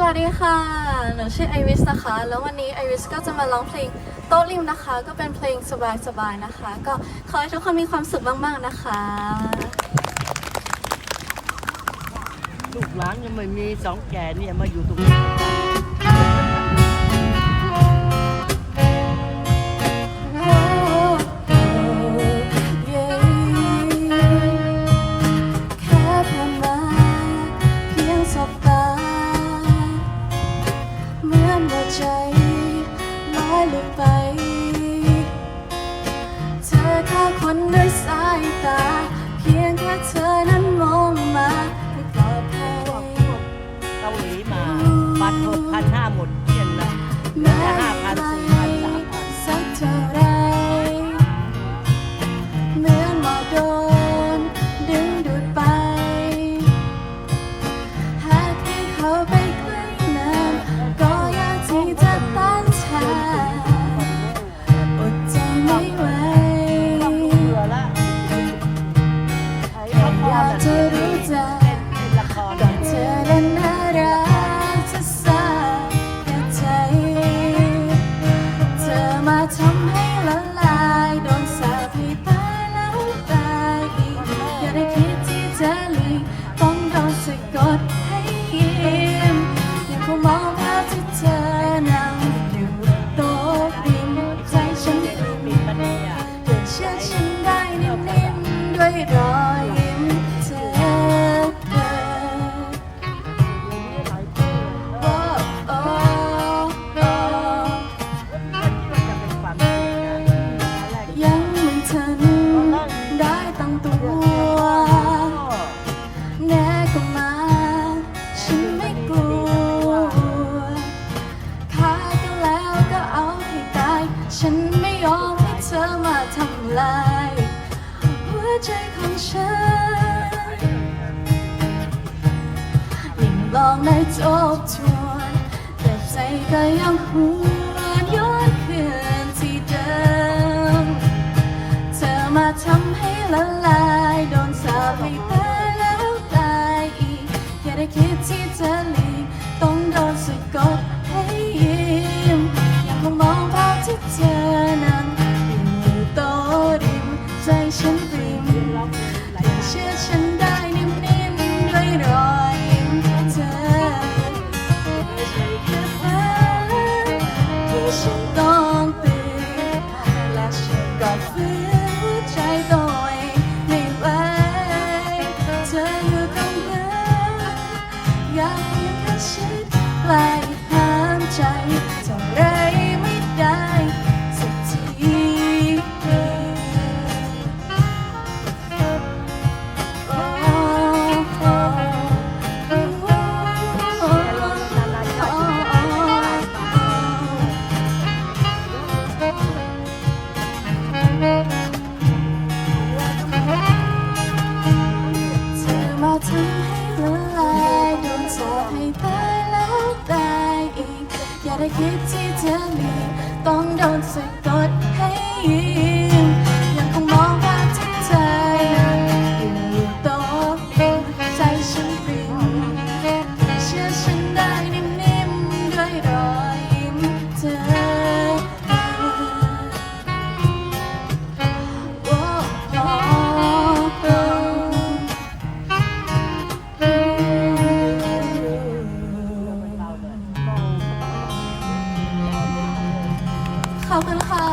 สวัสดีค่ะ หนูชื่อไอวิสนะคะ แล้ววันนี้ไอวิสก็จะมาร้องเพลงโต๊ะริมนะคะ ก็เป็นเพลงสบายๆนะคะ ก็ขอให้ทุกคนมีความสุขมากๆนะคะลูกหลานยังไม่มีสองแก่เนี่ยมาอยู่ตรงนี้ চাই ভালো পাই 一的。 ฉันไม่ยอมให้เธอมาทำลาย หัวใจของฉันยิ่งลองได้ทบทวนแต่ใจก็ยังหวนย้อนคืนที่เดิม เธอมาทำให้ละลาย โดนสาบให้ตายแล้วตายอีกแค่ได้คิดที่เธอ ก็ฝืนใจต่อยไม่ไหวเธออยู่ตรงนั้ยากเพียงแชิดใกล้ คิดที่เธอมี ต้องโดนสะกดให้ 好，很好。